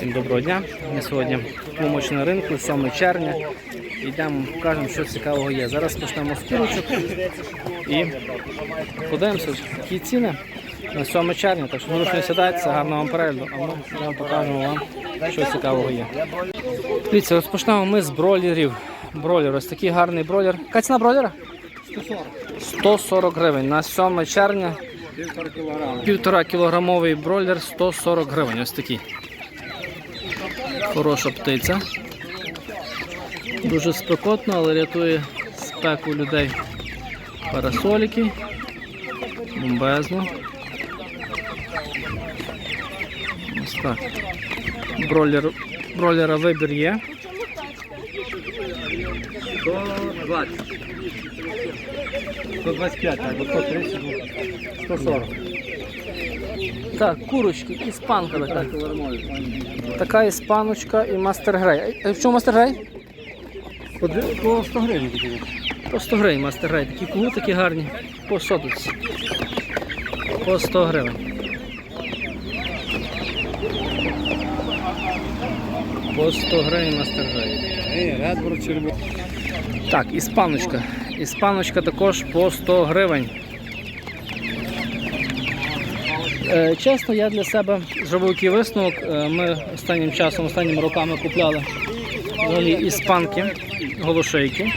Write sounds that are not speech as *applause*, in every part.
Всім доброго дня. Ми сьогодні помоч на ринку, 7 червня. Йдемо, покажемо, що цікавого є. Зараз почнемо з курочок і подивимося, які ціни на 7 червня. Так що зручно сідайтеся, гарного вам перегляду, а ми йдемо покажемо вам, що цікавого є. Дивіться, розпочнемо ми з бройлерів. Бройлер, ось такий гарний бройлер. Яка ціна бройлера? 140. 140 гривень. На 7 червня півтора кілограмовий бройлер 140 гривень. Ось такий. Хороша птиця. Дуже спекотно, але рятує спеку людей. Парасоліки. Бомбезно. Ось так. Бройлер, бройлера вибір є. 120. 125, або 130, 140. Так, курочки, іспанка така. Така іспаночка і мастер грей. А в чому мастер грей? По 100 гривень такі. По 100 гривень мастер грей. Такі кугу такі гарні. По сотиці. По 100 гривень. По 100 гривень мастер грей. Ні, Редбур червоний. Так, іспаночка. Іспаночка також по 100 гривень. Чесно, я для себе зробив який висновок. Е, Ми останнім часом, останніми роками купляли взагалі іспанки, голошейки.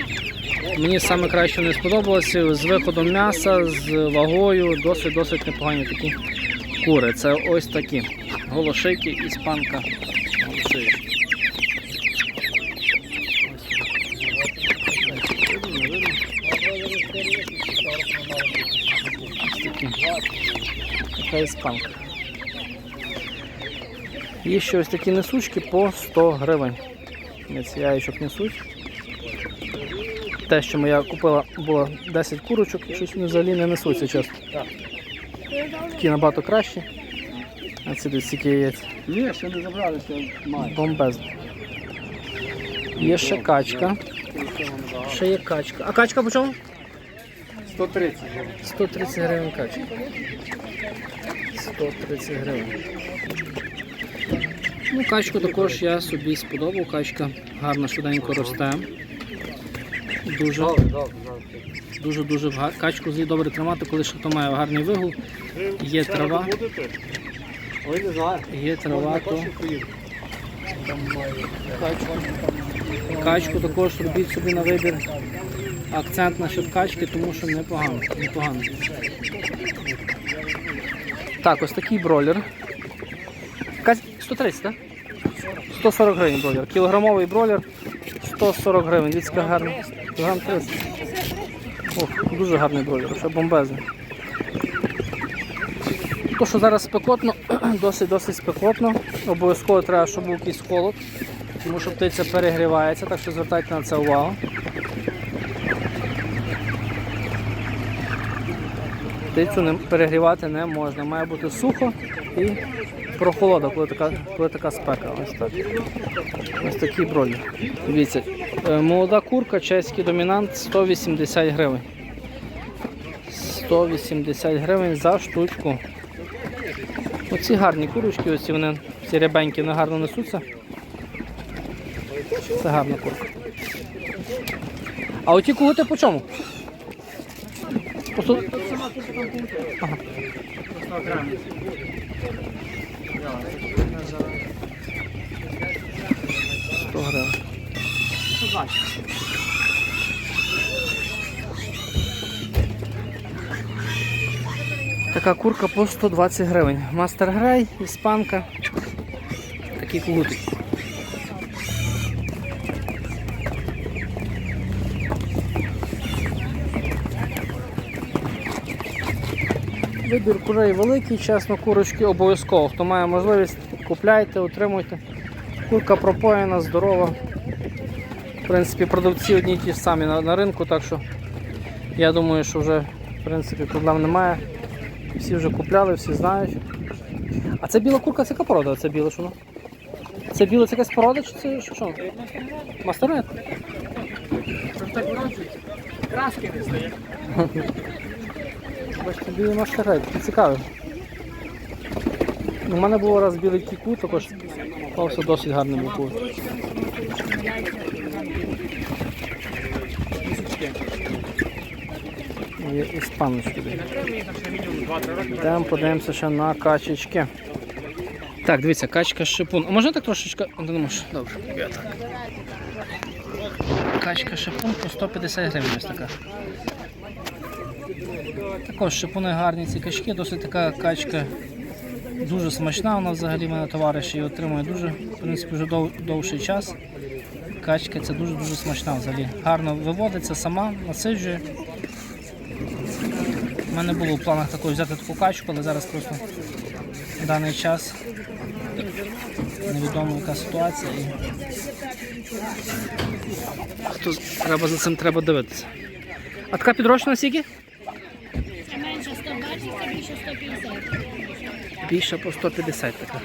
Мені саме краще не сподобалося з виходом м'яса, з вагою, досить-досить непогані такі кури. Це ось такі голошейки, іспанка. Голошейки. такі. Така іспанка. Є ще ось такі несучки по 100 гривень. Ось яєчок несуть. Те, що моя купила, було 10 курочок, і щось вони взагалі не несуться чесно. Такі набагато кращі. А ці десь стільки яєць. Ні, ще не забрали, ще. Бомбезно. Є ще качка. Ще є качка. А качка по чому? 130. гривень. 130 гривень качка. 130 гривень. Ну, качку також я собі сподобав. Качка гарно швиденько росте. Дуже Добре, добре, добре. дуже дуже га- качку злі добре тримати, коли ще хто має гарний вигул. Є трава, є трава, то качку. Качку також робіть собі на вибір. Акцент на качки, тому що непогано. непогано. Так, ось такий бройлер. 130, так? 140 гривень бройлер. Кілограмовий бройлер 140 гривень. Яка гарна. Кілограм 30. Ох, дуже гарний бройлер, ще бомбезний. То, що зараз спекотно, *clears throat* досить-досить спекотно. Обов'язково треба, щоб був якийсь холод, тому що птиця перегрівається, так що звертайте на це увагу. Птицю не перегрівати не можна. Має бути сухо і прохолода, коли така, коли така спека. Ось так. Ось такий бройлер. Дивіться, е, молода курка, чеський домінант 180 гривень. 180 гривень за штучку. Оці гарні курочки, оці вони ці рябенькі вони гарно несуться. Це гарна курка. А оті кулити по чому? По сто- Ага. Сто гривень. Така курка по 120 гривень. Мастер Грей, іспанка. Такі кугути. Вибір курей великий, чесно, курочки обов'язково. Хто має можливість, купляйте, отримуйте. Курка пропоєна, здорова. В принципі, продавці одні ті ж самі на, на ринку, так що я думаю, що вже в принципі, проблем немає. Всі вже купляли, всі знають. А це біла курка, це яка порода? Це що? воно? Це біле це якась порода чи це що? що? Мастернет? Краски не стає. *laughs* Бачите, білий мастернет, цікавий. У мене було раз білий кіку, також Все досить гарно букує. Є іспаночки. Йдемо, подивимося ще на качечки. Так, дивіться, качка шипун. А можна так трошечки? Добре, я так. Качка шипун по 150 гривень ось така. Також шипуни гарні ці качки, досить така качка дуже смачна. Вона взагалі мене товариш її отримує дуже, в принципі, вже дов, довший час. Качка це дуже-дуже смачна взагалі. Гарно виводиться сама, насиджує. У мене було в планах також взяти таку качку, але зараз просто в даний час невідомо яка ситуація. І... Хто... Треба за цим треба дивитися. А така підрощена скільки? Менше 120, це більше 150. Більше по 150 така.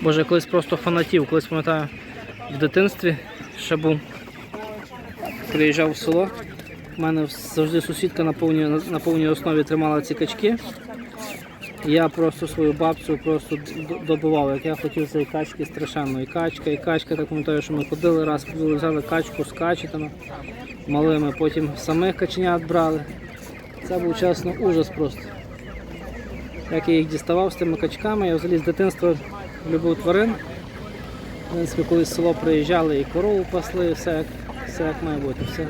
Боже, я колись просто фанатів, колись пам'ятаю в дитинстві ще був. Приїжджав в село. У мене завжди сусідка на повній, на повній основі тримала ці качки. Я просто свою бабцю просто добивав, як я хотів цієї качки страшенно. І качка, і качка, так пам'ятаю, що ми ходили раз, ходили, взяли качку з качетами малими, потім самих каченят брали. Це був чесно ужас просто. Як я їх діставав з тими качками, я взагалі з дитинства любив тварин. В принципі, колись в село приїжджали і корову пасли, все як, все як має бути. Все.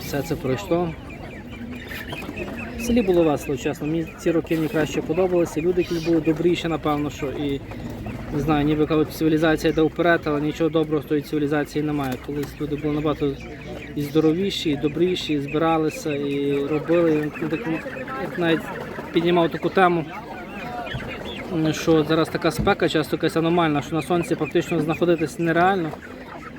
все це пройшло. В селі було весело, чесно. Мені ці роки мені краще подобалися. Люди якісь були добріші, напевно, що і не знаю, ніби кажуть, цивілізація йде вперед, але нічого доброго з тої цивілізації немає. Колись люди були набагато і здоровіші, і добріші, і збиралися, і робили. Як навіть піднімав таку тему, що зараз така спека, часто якась аномальна, що на сонці практично знаходитись нереально.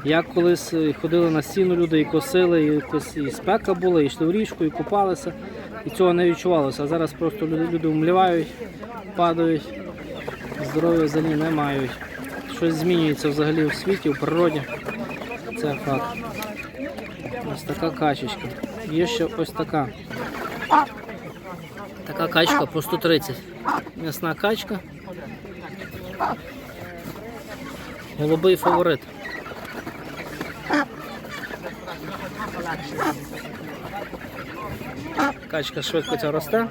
Як колись е, ходили на стіну люди і косили, і, якось і спека була, і йшли в річку, і купалися, і цього не відчувалося. А зараз просто люди, люди умлівають, падають, здоров'я взагалі не мають. Щось змінюється взагалі в світі, в природі. Це факт. Ось така качечка. Є ще ось така. Така качка по 130. М'ясна качка. Голубий фаворит. Качка швидко ця росте.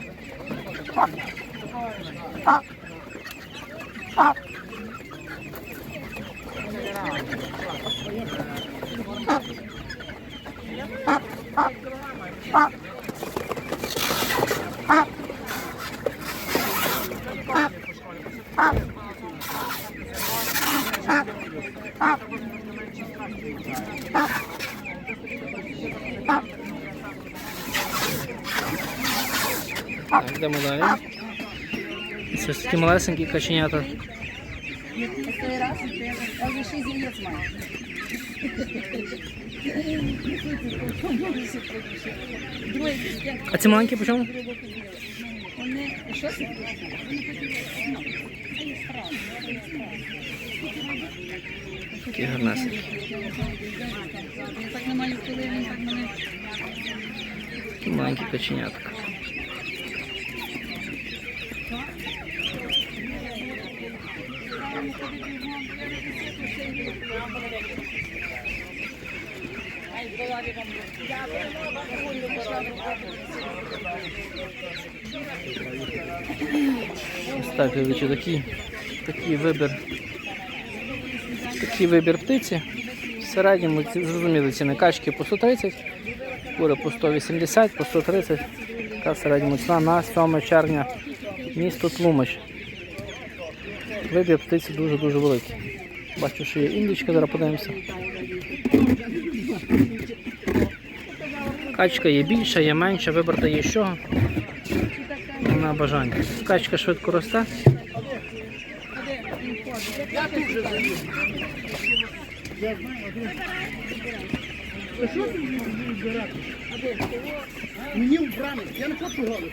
Так, йдемо далі. Це ж такі малесенькі каченята. Я вже 6 яєць маю. А ці маленькі по чому? вони, що це? Такі гарнесенькі. Я так не маю коли він так мене. Такі маленькі каченятка. Так, глядачі, такий, такий вибір. Такий вибір птиці. В середньому зрозуміли ціни качки по 130, кури по 180, по 130. Така середня ціна на 7 червня місто Тлумач. Вибір птиці дуже-дуже великий. Бачу, що є індичка, зараз подивимося. Качка є більша, є менша, вибрати є з чого. На бажання. Качка швидко росте. Мені в я не хочу голову.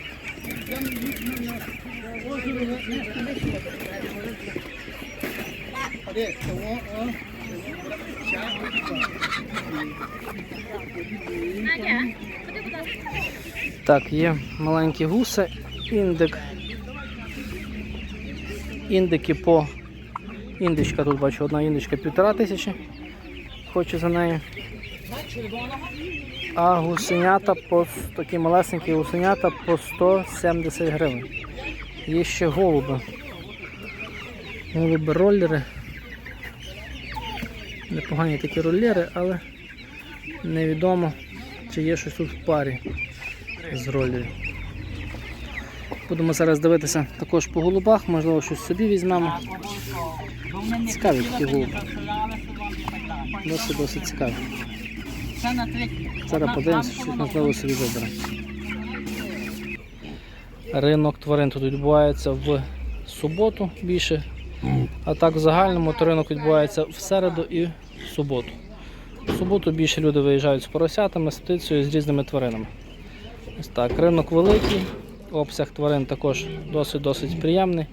Так, є маленькі гуси, індик. індики по індичка, тут бачу, одна індичка півтора тисячі. Хочу за нею. А гусенята по такі малесенькі гусенята по 170 гривень. Є ще голуби. Голуби роллери. Непогані такі роллери, але невідомо, чи є щось тут в парі з роллерів. Будемо зараз дивитися також по голубах, можливо, щось собі візьмемо. Цікаві такі голуби. Досить досить цікаві. Зараз подивимося, щось можливо собі виберемо. Ринок тварин тут відбувається в суботу більше, а так в загальному то ринок відбувається в середу і в суботу. В суботу більше люди виїжджають з поросятами, з птицею, з різними тваринами. Ось так, ринок великий, обсяг тварин також досить-досить приємний.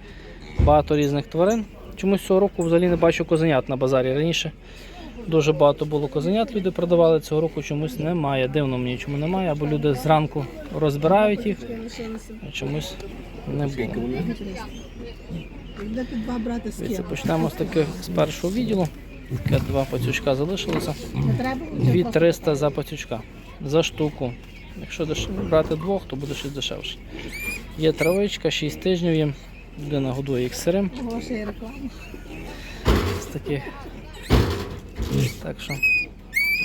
Багато різних тварин. Чомусь цього року взагалі не бачу козенят на базарі. Раніше дуже багато було козенят, люди продавали, цього року чомусь немає. Дивно мені чому немає, або люди зранку розбирають їх, а чомусь не було. Ким? почнемо з таких з першого відділу. Таке два пацючка залишилося. Не треба? 2300 за пацючка. За штуку. Якщо брати двох, то буде щось дешевше. Є травичка, 6 тижнів їм. Людина годує їх сирим. З таких. Так що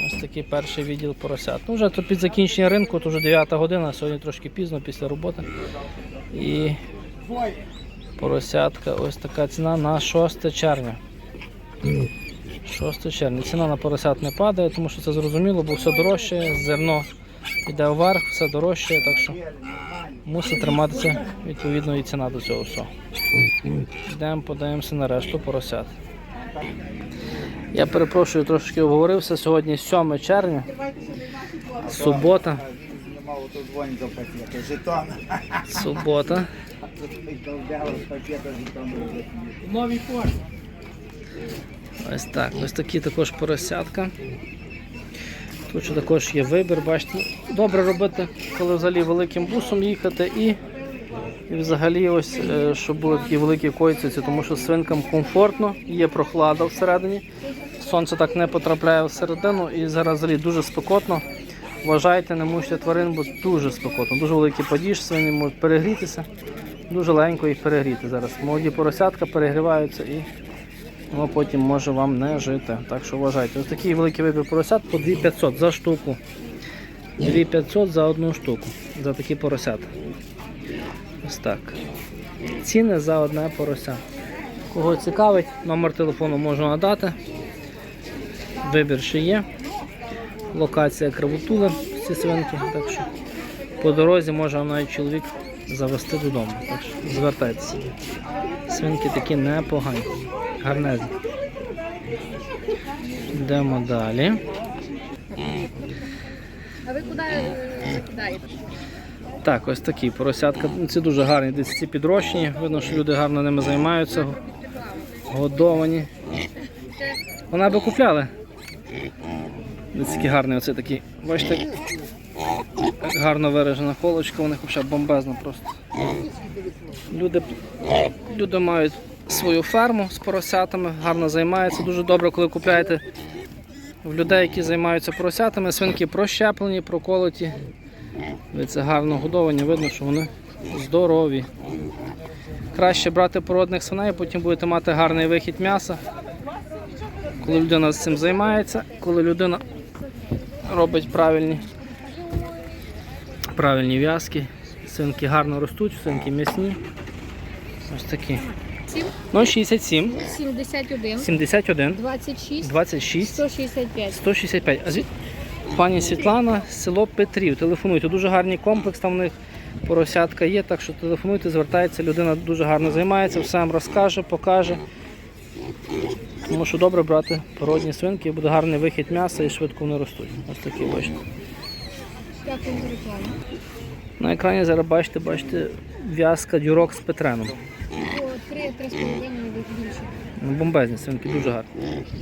ось такий перший відділ поросят. Ну, вже тут під закінчення ринку, то вже 9 година, сьогодні трошки пізно після роботи. І поросятка, ось така ціна на 6 червня. 6 червня. Ціна на поросят не падає, тому що це зрозуміло, бо все дорожче, зерно йде вверх, все дорожче, так що мусить триматися відповідно і ціна до цього всього. Йдемо, подивимося на решту поросят. Я перепрошую, трошки обговорився. Сьогодні 7 червня, субота. Субота. Нові форми. Ось так. Ось такі також поросятка. Тут ще також є вибір, бачите. Добре робити, коли взагалі великим бусом їхати і, і взагалі ось, е, щоб були такі великі койциці, тому що свинкам комфортно, є прохлада всередині. Сонце так не потрапляє всередину і зараз взагалі дуже спекотно. Вважайте, не мучте тварин, бо дуже спекотно. Дуже великий падіж, свині можуть перегрітися. Дуже легенько їх перегріти зараз. Молоді поросятка перегріваються і воно потім може вам не жити. Так що вважайте. Ось такий великий вибір поросят по 2500 за штуку. 2500 за одну штуку. За такі поросята. Ось так. Ціни за одне порося. Кого цікавить, номер телефону можу надати. Вибір ще є. Локація Кривотули, ці свинки. Так що по дорозі може навіть чоловік завести додому. Так що звертайтеся. Свинки такі непогані. Гарнезні. Йдемо далі. А ви куди е, кидаєте? Так, ось такі поросятка. Ці дуже гарні, десь ці підрощені. Видно, що люди гарно ними займаються. Годовані. Вона би купляли. Ось такі гарні, оце такі. Бачите, гарно виражена холочка, у них взагалі бомбезна просто. Люди, люди мають свою ферму з поросятами, гарно займаються. Дуже добре, коли купляєте в людей, які займаються поросятами, свинки прощеплені, проколоті. Це гарно годовані, видно, що вони здорові. Краще брати породних свиней, потім будете мати гарний вихід м'яса. Коли людина з цим займається, коли людина робить правильні, правильні в'язки, свинки гарно ростуть, свинки м'ясні. Ось такі. Сім? Ну, 67, 71, 71, 26, 26, 165. 165. А звід... Пані Світлана, село Петрів. Телефонуйте. Дуже гарний комплекс, там у них поросятка є, так що телефонуйте, звертається. Людина дуже гарно займається, все вам розкаже, покаже. Тому що добре брати породні свинки, буде гарний вихід м'яса і швидко вони ростуть. Ось такі бачите. Дякую за рекламу. На екрані зараз бачите, бачите, в'язка дюрок з Петреном. По 3-3,5 більше. Ну, Бомбезні свинки, дуже гарні.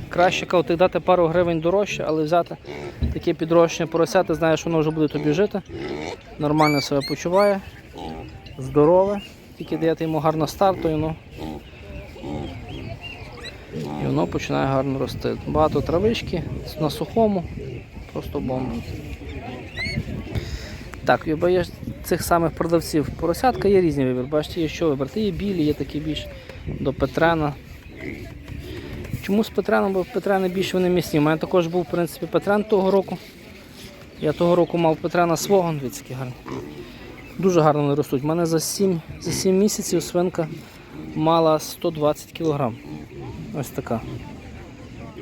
Краще коли дати пару гривень дорожче, але взяти таке підрощення порося, ти знаєш, воно вже буде тобі жити. Нормально себе почуває, здорове. Тільки даєте йому гарно старт, то воно І воно починає гарно рости. Багато травички на сухому, просто бомба. Так, і бо цих самих продавців поросятка є різні вибір. Бачите, є що вибрати. Є білі, є такі більш до Петрена. Чому з Петреном? Бо Петрени більш вони місні. У мене також був в принципі Петрен того року. Я того року мав Петрена свого, дивіться, які гарні. Дуже гарно вони ростуть. У мене за 7, за 7 місяців свинка мала 120 кг. Ось така.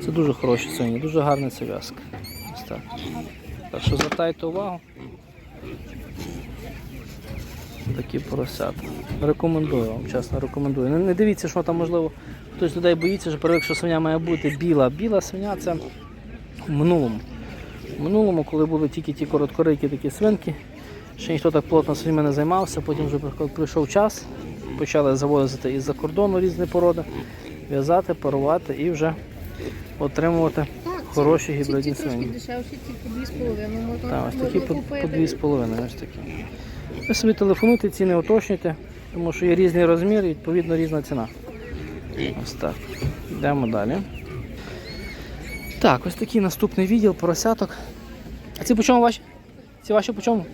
Це дуже хороші свині, дуже гарна ця в'язка. Так. Так що звертайте увагу. Такі поросята. Рекомендую вам, чесно рекомендую. Не, не дивіться, що там можливо хтось людей боїться, що привик, що свиня має бути біла. Біла свиня це в минулому. В минулому, коли були тільки ті короткорики такі свинки, ще ніхто так плотно своїми не займався, потім вже прийшов час, почали завозити із-за кордону різні породи, в'язати, парувати і вже отримувати хороші гібридні Ці трошки свині. дешевші, по 2,5 можна, Так, ось такі по 2,5. Ви собі телефонуйте, ціни уточнюйте, тому що є різний розмір і відповідно різна ціна. Ось так. Йдемо далі. Так, ось такий наступний відділ поросяток. А ці по чому ваші? Ці ваші по чому?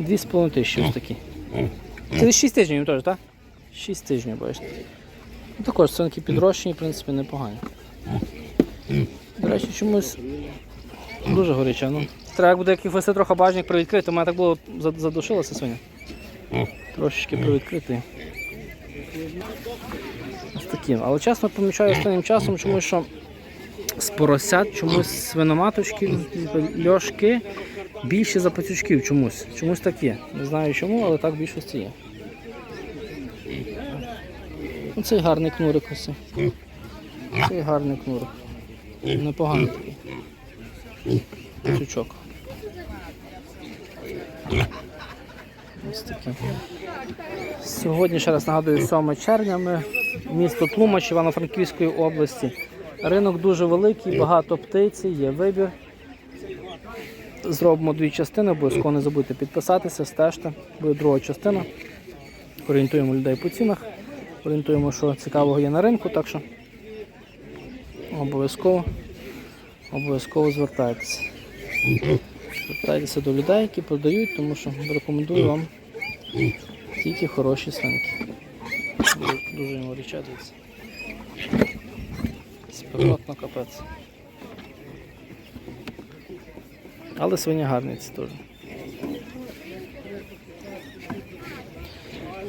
2,5 тисячі ось такі. Це десь 6 тижнів теж, так? 6 тижнів, бачите. Ну, також цінки підрощені, в принципі, непогані. До речі, чомусь Дуже горяча. Ну. Треба буде як вести трохи бажник привідкрити, у мене так було задушилося свиня. Трошечки привідкрити. Ось такі. Але чесно помічаю останнім часом, чомусь, що з поросят чомусь свиноматочки, льошки більше за пацючків чомусь. Чомусь так є. Не знаю чому, але так більшості є. Ну, цей гарний кнурик ось. Цей гарний кнурик. Непоганий такий. Пацючок. Ось. Сьогодні, ще раз нагадую, 7 червня ми місто Тлумач Івано-Франківської області. Ринок дуже великий, багато птиці, є вибір. Зробимо дві частини, обов'язково не забудьте підписатися, стежте. Буде друга частина. Орієнтуємо людей по цінах, орієнтуємо, що цікавого є на ринку, так що обов'язково, обов'язково звертайтеся. Звертайтеся до людей, які продають, тому що рекомендую вам тільки хороші свинки. Дуже, йому річатиться. Спекотно капець. Але свині гарні ці теж.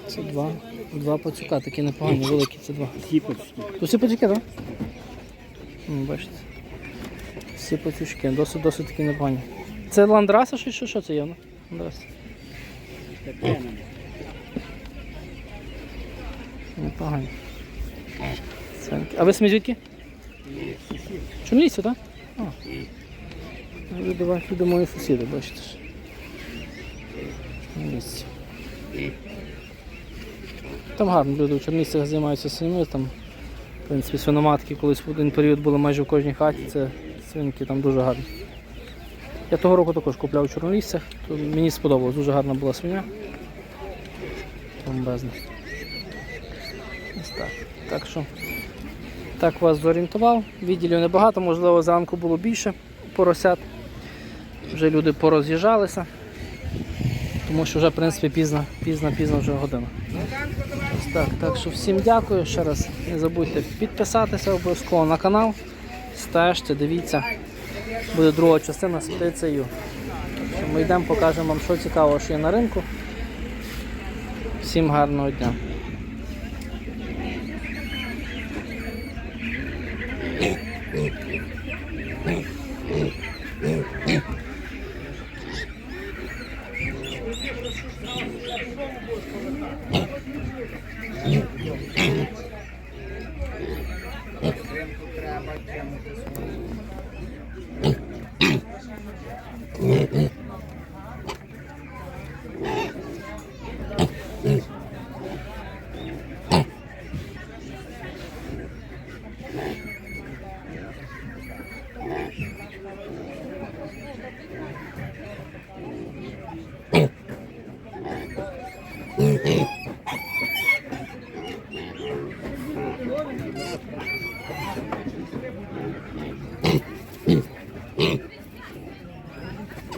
Це два. Два пацюка, такі непогані, великі, це два. Всі. То всі пацюки, так? Бачите. Всі пацючки, досить досить такі непогані. Це ландраса чи що, що це є? Ландрас. Непогані. Свинки. А ви самі звідки? Чорнолісся, так? Люди, ва- люди мої сусіди, бачите ж. Чорнолісці. Там гарно люди в Чорнісцях займаються свиньми, там в принципі, свиноматки колись в один період були майже в кожній хаті, це свинки там дуже гарні. Я того року також купляв в Чорноліссях, то мені сподобалось, дуже гарна була свиня. Бомбезна. Так. Так що так вас зорієнтував. Відділів небагато, можливо, зранку було більше поросят. Вже люди пороз'їжджалися, тому що вже в принципі пізно, пізно, пізно вже година. Ось так, так що всім дякую. Ще раз не забудьте підписатися обов'язково на канал. Стежте, дивіться. Буде друга частина з птицею. Ми йдемо, покажемо вам, що цікавого, що є на ринку. Всім гарного дня.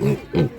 Mm-mm.